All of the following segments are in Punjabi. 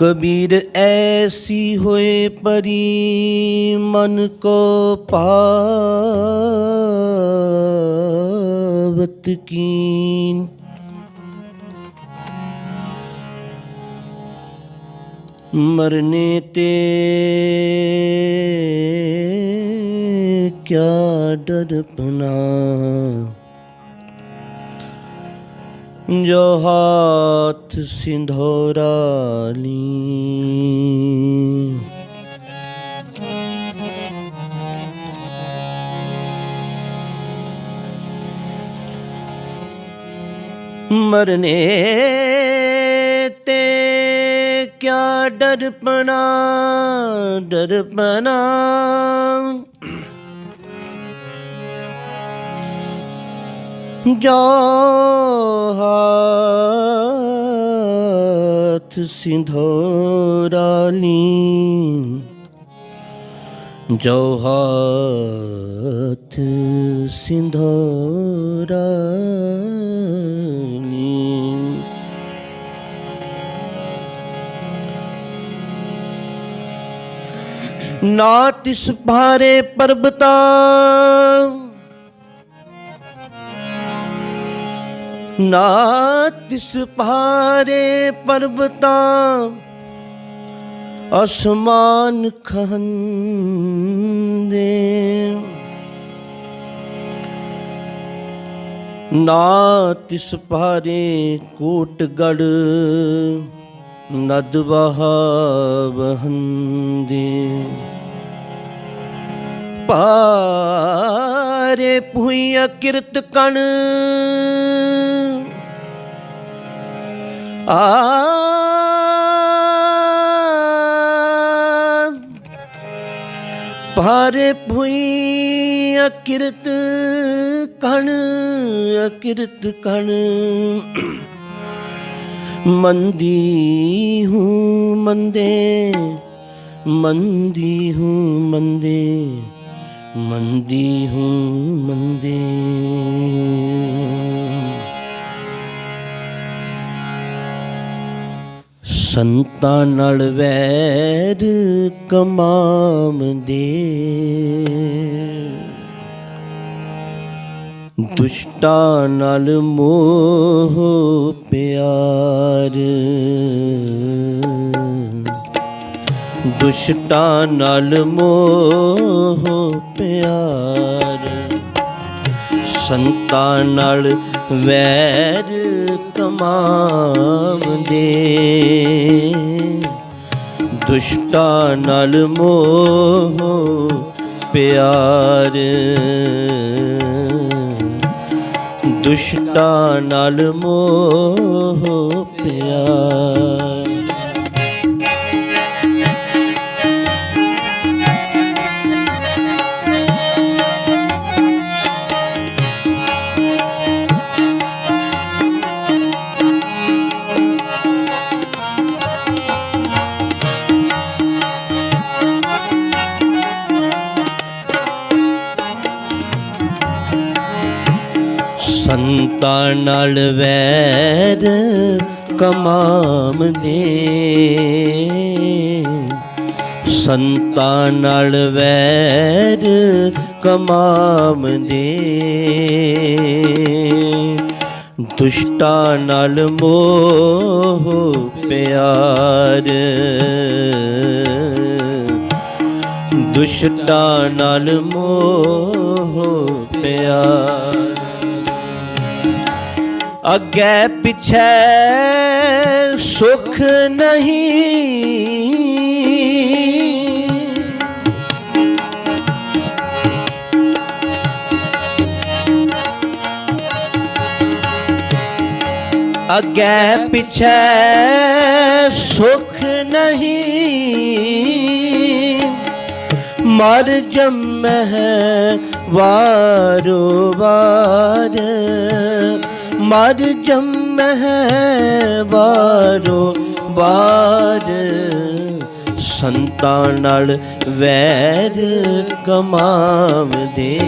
ਕਬੀਰ ਐਸੀ ਹੋਏ ਪਰੀ ਮਨ ਕੋ ਪਾਵਤ ਕੀਨ। ਮਰਨੇ ਤੇ ਕਿਆ ਡਰਪਨਾ ਜੋ ਹਾਥ ਸਿੰਧੋਰਾ ਲੀ। ਮਰਨੇ ਤੇ ਕਿਆ ਡਰਪਣਾ ਡਰਪਣਾ। ਜੋ ਹਾਥ ਸਿੰਧੋਰਾ ਲੀ ਜੋ ਹਾਥ ਸਿੰਧੋਰਾ ਨਾ ਤਿਸ ਭਾਰੇ ਪਰਬਤਾਂ ਅਸਮਾਨ ਖੰਦੇ। ਨਾ ਤਿਸ ਭਾਰੇ ਕੋਟ ਗੜ ਨਦ ਬਹਾਵਹੰਦੇ ਪਾਰੇ ਪੁਈਆ ਕਿਰਤ ਕਣ। ਆ। ਪਾਰੇ ਪੁਈਆ ਕਿਰਤ ਕਣ, ਅਕਿਰਤ ਕਣ। ਮੰਦੀ ਹੂੰ ਮੰਦੇ, ਮੰਦੀ ਹੂੰ ਮੰਦੇ। ਮੰਦੀ ਹੂੰ ਮੰਦੇ। ਸੰਤਾਂ ਨਾਲ ਵੈਰ ਕਮਾਮ ਦੇ। ਦੁਸ਼ਟਾਂ ਨਾਲ ਮੋਹ ਪਿਆਰ। ਦੁਸ਼ਟਾਂ ਨਾਲ ਮੋਹ ਪਿਆਰ, ਸੰਤਾਂ ਨਾਲ ਵੈਰ ਕਮਾਵਦੇ ਦੁਸ਼ਟਾਂ ਨਾਲ ਮੋਹ ਪਿਆਰ, ਦੁਸ਼ਟਾਂ ਨਾਲ ਮੋਹ ਪਿਆਰ। ਸੰਤਾਂ ਨਾਲ ਵੈਰ ਕਮਾਮਦੇ ਸੰਤਾਂ ਨਾਲ ਵੈਰ ਕਮਾਮਦੇ ਦੁਸ਼ਟਾਂ ਨਾਲ ਮੋਹ ਪਿਆਰ। ਦੁਸ਼ਟਾਂ ਨਾਲ ਮੋਹ ਪਿਆਰ। ਅੱਗੇ ਪਿਛੇ ਸੁਖ ਨਹੀਂ। ਅੱਗੇ ਪਿਛੇ ਸੁਖ ਨਹੀਂ। ਮਰ ਜੰਮੈ ਵਾਰੋ ਵਾਰ। ਮਰ ਜੰਮਹਿ ਵਾਰੋ ਵਾਰ। ਸੰਤਾਂ ਨਾਲ ਵੈਰ ਕਮਾਵਦੇ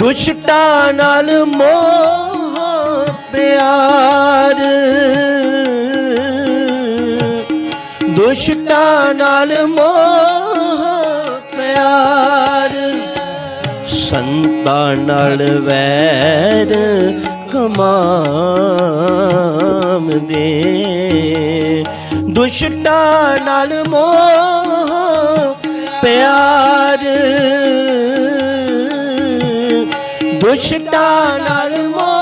ਦੁਸ਼ਟਾਂ ਨਾਲ ਮੋਹ ਪਿਆਰ। ਦੁਸ਼ਟਾਂ ਨਾਲ ਮੋਹ ਸੰਤਾਂ ਨਾਲ ਵੈਰ ਕਮਾਮਦੇ ਦੁਸ਼ਟਾਂ ਨਾਲ ਮੋਹ ਪਿਆਰ। ਦੁਸ਼ਟਾਂ ਨਾਲ ਮੋਹ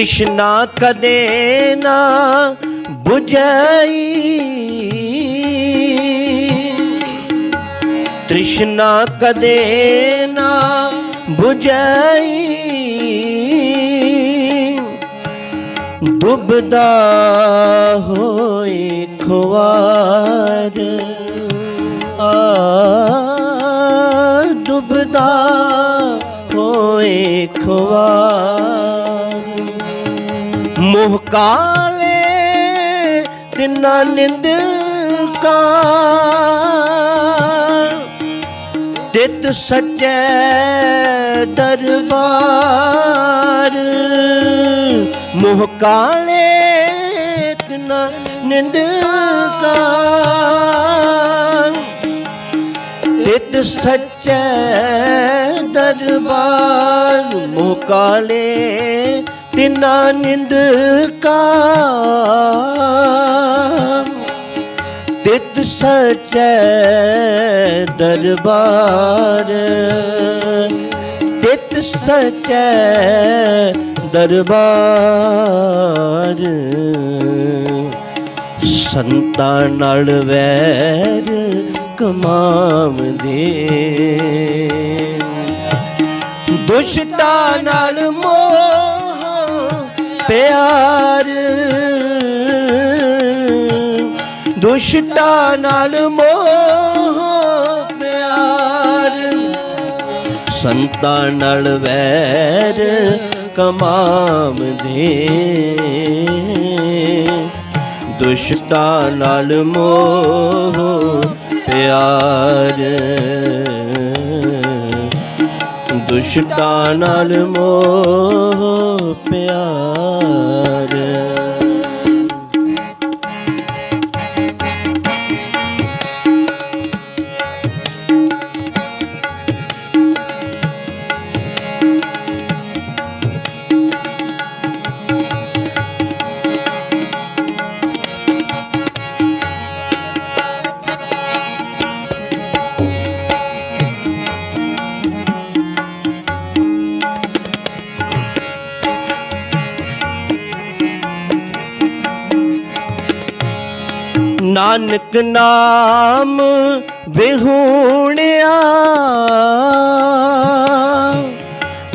ਤ੍ਰਿਸ਼ਨਾ ਕਦੇ ਨਾ 부ਝਈ ਤ੍ਰਿਸ਼ਨਾ ਕਦੇ ਨਾ 부ਝਈ ਡੁੱਬਦਾ ਹੋਏ ਖੁਆਰ। ਆ, ਡੁੱਬਦਾ ਹੋਏ ਖੁਆਰ। ਕਾਲੇ ਤਿੰਨਾ ਨਿੰਦ ਕਾ। ਤਿਤ ਸੱਚੇ ਦਰਬਾਰ, ਮੋਹ ਕਾਲੇ, ਤਿੰਨਾ ਨਿੰਦ ਕਾ। ਤਿਤ ਸੱਚੇ ਦਰਬਾਰ ਮੁਕਾਲੇ ਤਿਨਾ ਨਿੰਦ ਕਾ ਤਿਤ ਸੱਚੇ ਦਰਬਾਰ। ਤਿਤ ਸੱਚੇ ਦਰਬਾਰ। ਸੰਤਾਂ ਨਾਲ ਵੈਰ ਕਮਾਵਦੇ ਦੁਸ਼ਟਾਂ ਨਾਲ ਮੋਹ ਪਿਆਰ। ਦੁਸ਼ਟਾਂ ਨਾਲ ਮੋਹ ਪਿਆਰ। ਸੰਤਾਂ ਨਾਲ ਵੈਰ ਕਮਾਮ ਦੇ। ਦੁਸ਼ਟਾਂ ਨਾਲ ਮੋਹ ਪਿਆਰ। ਦੁਸ਼ਟਾਂ ਨਾਲ ਮੋਹ ਪਿਆਰ। ਨਾਨਕ ਨਾਮ ਵਿਹੂਣਿਆ।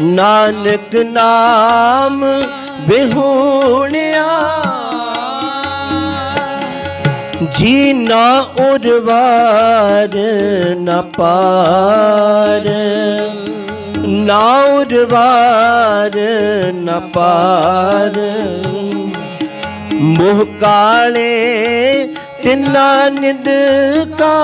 ਨਾਨਕ ਨਾਮ ਵਿਹੂਣਿਆ। ਜੀ ਨਾ ਉਰਵਾਰ ਨਾ ਪਾਰ। ਨਾ ਉਰਵਾਰ ਨਾ ਪਾਰ। ਮੋਹ ਕਾਲੇ ਤਿੰਨਾ ਨਿੰਦ ਕਾ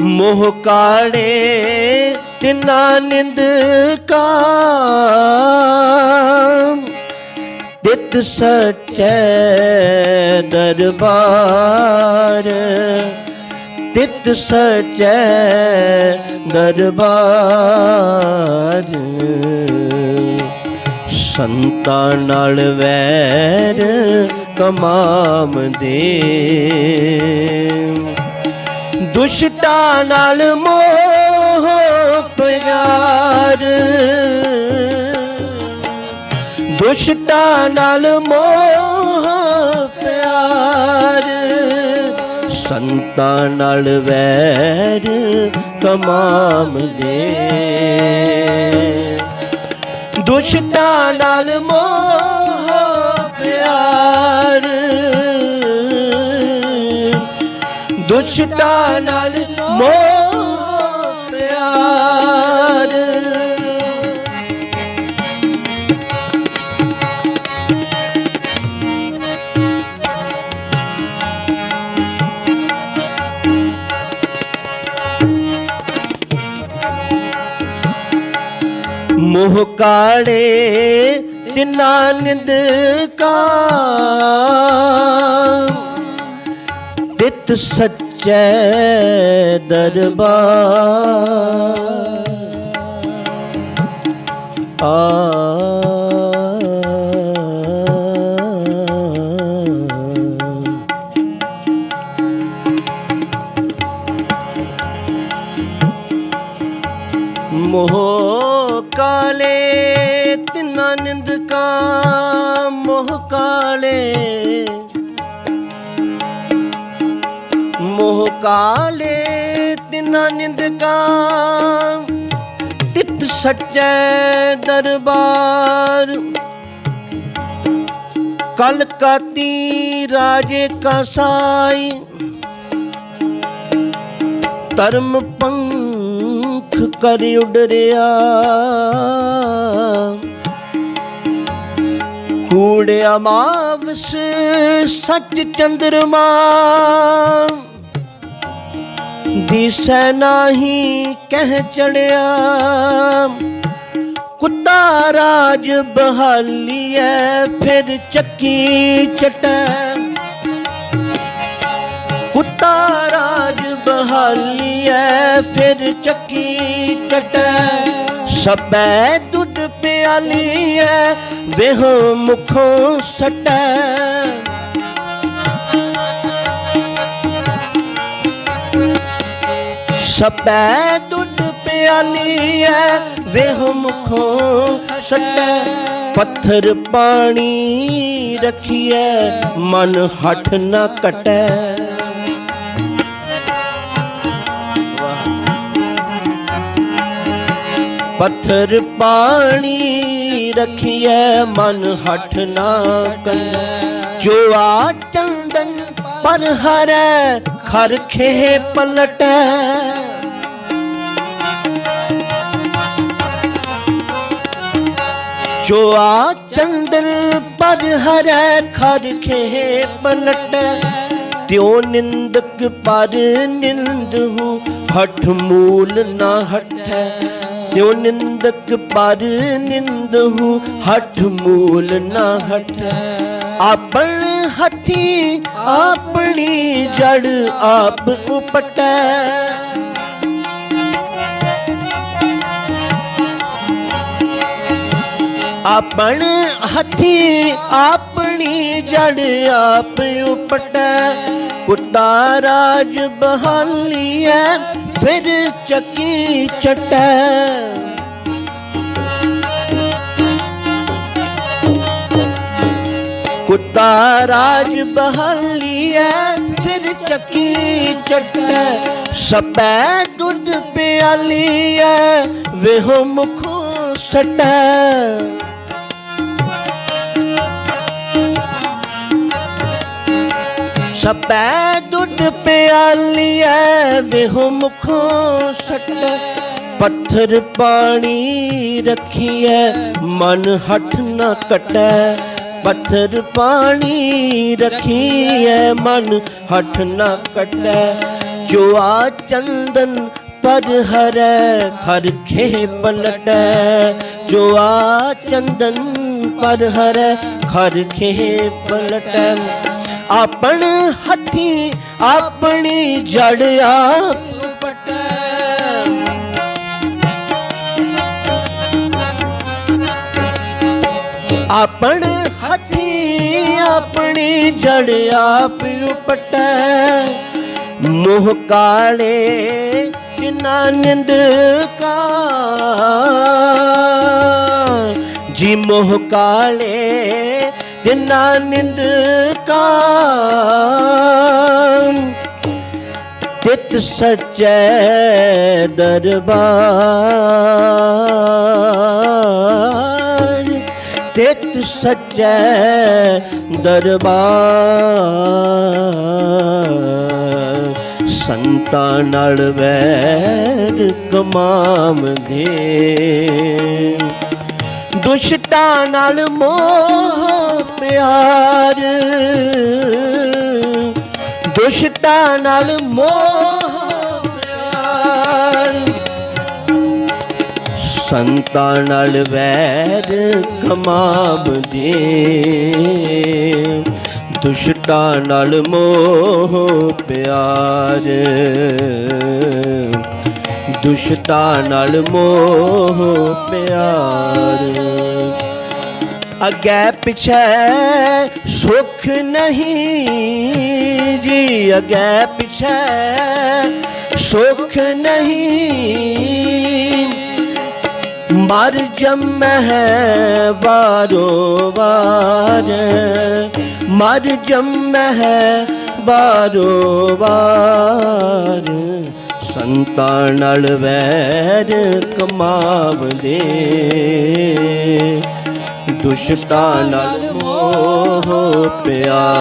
ਮੋਹ ਕਾਲੇ ਤਿੰਨਾ ਨਿੰਦ ਕਾ ਤਿਤ ਸਚੈ ਦਰਬਾਰ। ਤਿਤ ਸਚੈ ਦਰਬਾਰ। ਸੰਤਾਂ ਨਾਲ ਵੈਰ ਕਮਾਮ ਦੇ। ਦੁਸ਼ਟਾਂ ਨਾਲ ਮੋਹ ਪਿਆਰ। ਦੁਸ਼ਟਾਂ ਨਾਲ ਮੋਹ ਸੰਤਾਂ ਨਾਲ ਵੈਰ ਕਮਾਮ ਦੇ। ਦੁਸ਼ਟਾਂ ਨਾਲ ਮੋਹ ਪਿਆਰ। ਦੁਸ਼ਟਾਂ ਨਾਲ ਮੋਹ ਮੋਹ ਕਾੜੇ ਤਿਨਾ ਨਿੰਦ ਕਾ ਤਿਤ ਸੱਚੈ ਦਰਬਾਰ। ਆ। ਮੋਹ ਕਾਲੇ ਤਿੰਨਾ ਨਿੰਦ ਕਾ ਮੋਹ ਕਾਲੇ। ਮੋਹ ਕਾਲੇ ਤਿੰਨਾ ਨਿੰਦਕਾਂ ਤਿਤ ਸੱਚੈ ਦਰਬਾਰ। ਕਲਕਤੀ ਰਾਜੇ ਕਸਾਈ ਧਰਮ ਧਰਮ ਪੰਖ ਕਰ ਉਡਰਿਆ। ਕੂੜਿਆ ਮਾਵਸ ਸੱਚ ਚੰਦਰਮਾ। ਦਿਸੈ ਨਾਹੀ ਕਹਿ ਚੜਿਆ। ਕੁੱਤਾ ਰਾਜ ਬਹਾਲੀਐ, ਫਿਰ ਚੱਕੀ ਚਟੈ। ਕੁੱਤਾ ਰਾਜ ਬਹਾਲੀਐ ਫਿਰ ਚੱਕੀ ਚਟੈ। ਸਬੈ ਦੁੱਧ ਪਿਆਲੀਐ ਵੇਹ ਮੁਖੋਂ ਸਟੈ। ਸਬੈ ਦੁੱਧ ਪਿਆਲੀਐ ਵੇਹ ਮੁਖੋਂ ਸਟੈ। ਪੱਥਰ ਪਾਣੀ ਰਖੀਐ, ਮਨ ਹੱਠ ਨਾ ਕਟੈ। ਪੱਥਰ ਪਾਣੀ ਰਖੀਐ ਮਨ ਹੱਠ ਨਾ ਕਟੈ ਜੋ ਚੰਦਨ ਪਰ ਹਰੈ ਖਰਖੇ ਪਲਟੈ। ਜੋ ਆ ਚੰਦਨ ਪਰ ਹਰੈ, ਖਰ ਖੇ ਪਲਟੈ। ਤਿਉ ਨਿੰਦਕ ਪਰ ਨਿੰਦ ਹੂੰ, ਹਠ ਮੂਲ ਨਾ ਹਟੈ। ਤਿਉ ਨਿੰਦਕ ਪਰ ਨਿੰਦ ਹੂੰ ਹਠ ਮੂਲ ਨਾ ਹਟੈ ਆਪਣ ਹੱਥੀ ਆਪਣੀ ਜੜ ਆਪ ਉਪਟੈ। ਆਪਣ ਹੱਥੀ ਆਪਣੀ ਜੜ ਆਪ ਉਪਟੈ। ਕੁੱਤਾ ਰਾਜ ਬਹਾਲੀਐ ਫਿਰ ਚੱਕੀ ਚਟੈ ਕੁੱਤਾ ਰਾਜ ਬਹਾਲੀਐ ਫਿਰ ਚੱਕੀ ਚਟੈ ਸਪੈ ਦੁੱਧ ਪਿਆਲੀਐ, ਵੇਹੋ ਮੁਖੋ ਸਟੈ। ਸਪੈ ਦੁੱਧ ਪਿਆਲੀਐ ਵੇਹੋ ਮੁਖੋਂ ਸਟੈ। ਪੱਥਰ ਪਾਣੀ ਰਖੀਐ, ਮਨ ਹੱਠ ਨਾ ਕਟੈ। ਪੱਥਰ ਪਾਣੀ ਰਖੀਐ, ਮਨ ਹੱਠ ਨਾ ਕਟੈ। ਜੋ ਆ ਚੰਦਨ ਪਰ ਹਰੈ, ਖਰ ਖੇ ਪਲਟੈ। ਜੋ ਆ ਚੰਦਨ ਪਰ ਹਰੈ ਖਰਖੇ ਪਲਟੈ। ਆਪਣ ਹੱਥੀ ਆਪਣੀ ਜੜ ਆਪ ਪਟੈ। ਆਪਣ ਹੱਥੀ ਆਪਣੀ ਜੜ ਆਪ ਉਪਟੈ ਮੋਹ ਕਾਲੇ ਤਿਨਾ ਨਿੰਦ ਕਾ। ਜੀ ਮੋਹ ਕਾਲੇ ਤਿਨਾ ਨਿੰਦ ਕਾ ਤਿਤ ਸਚੈ ਦਰਬਾਰ। ਤਿਤ ਸਚੈ ਦਰਬਾਰ। ਸੰਤਾਂ ਨਾਲ ਵੈਰ ਕਮਾਵਦੇ ਦੁਸ਼ਟਾਂ ਨਾਲ ਮੋਹ ਪਿਆਰ। ਦੁਸ਼ਟਾਂ ਨਾਲ ਮੋਹ ਪਿਆਰ। ਸੰਤਾਂ ਨਾਲ ਵੈਰ ਕਮਾਵਦੇ ਦੁਸ਼ਟਾਂ ਨਾਲ ਮੋਹ ਪਿਆਰ। ਦੁਸ਼ਟਾਂ ਨਾਲ ਮੋਹ ਪਿਆਰ। ਅੱਗੇ ਪਿਛੇ ਸੁਖ ਨਹੀਂ ਜੀ, ਅੱਗੇ ਪਿਛੇ ਸੁਖ ਨਹੀਂ। ਮਰ ਜੰਮਹਿ ਵਾਰੋ ਵਾਰ, ਮਰ ਜੰਮਹਿ ਵਾਰੋ ਵਾਰ। ਸੰਤਾਂ ਨਾਲ ਵੈਰ ਕਮਾਵਦੇ। ਦੁਸ਼ਟਾਂ ਨਾਲ ਮੋਹ ਪਿਆ।